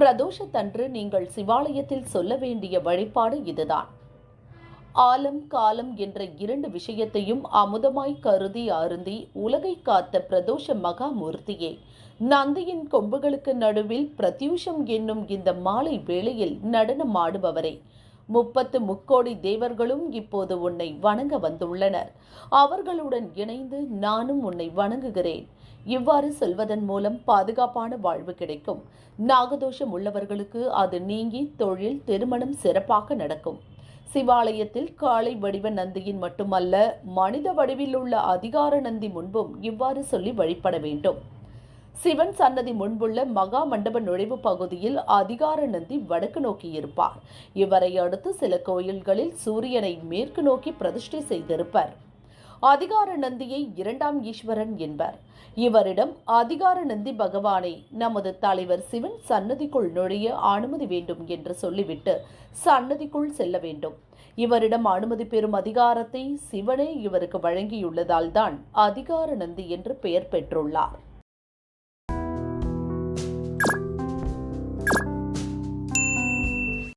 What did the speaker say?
பிரதோஷத்தன்று நீங்கள் சிவாலயத்தில் சொல்ல வேண்டிய வழிபாடு இதுதான். ஆலம் காலம் என்ற இரண்டு விஷயத்தையும் அமுதமாய் கருதி அருந்தி உலகை காத்த பிரதோஷ மகாமூர்த்தியே நந்தியின் கொம்புகளுக்கு நடுவில் பிரத்யூஷம் என்னும் இந்த மாலை வேளையில் நடனமாடுபவரே முப்பத்து முக்கோடி தேவர்களும் இப்போது உன்னை வணங்க வந்துள்ளனர். அவர்களுடன் இணைந்து நானும் உன்னை வணங்குகிறேன். இவ்வாறு சொல்வதன் மூலம் பாதுகாப்பான வாழ்வு கிடைக்கும். நாகதோஷம் உள்ளவர்களுக்கு அது நீங்கி தொழில் திருமணம் சிறப்பாக நடக்கும். சிவாலயத்தில் காளை வடிவ நந்தியின் மட்டுமல்ல மனித வடிவில் உள்ள அதிகார நந்தி முன்பும் இவ்வாறு சொல்லி வழிபட வேண்டும். சிவன் சன்னதி முன்புள்ள மகா மண்டப நுழைவு பகுதியில் அதிகார நந்தி வடக்கு நோக்கி இருப்பார். இவரை அடுத்து சில கோயில்களில் சூரியனை மேற்கு நோக்கி பிரதிஷ்டை செய்திருப்பர். அதிகார நந்தியை இரண்டாம் ஈஸ்வரன் என்பர். இவரிடம் அதிகார நந்தி பகவானை நமது தலைவர் சிவன் சன்னதிக்குள் நுழைய அனுமதி வேண்டும் என்று சொல்லிவிட்டு சன்னதிக்குள் செல்ல வேண்டும். இவரிடம் அனுமதி பெறும் அதிகாரத்தை சிவனே இவருக்கு வழங்கியுள்ளதால் தான் அதிகார நந்தி என்று பெயர் பெற்றுள்ளார்.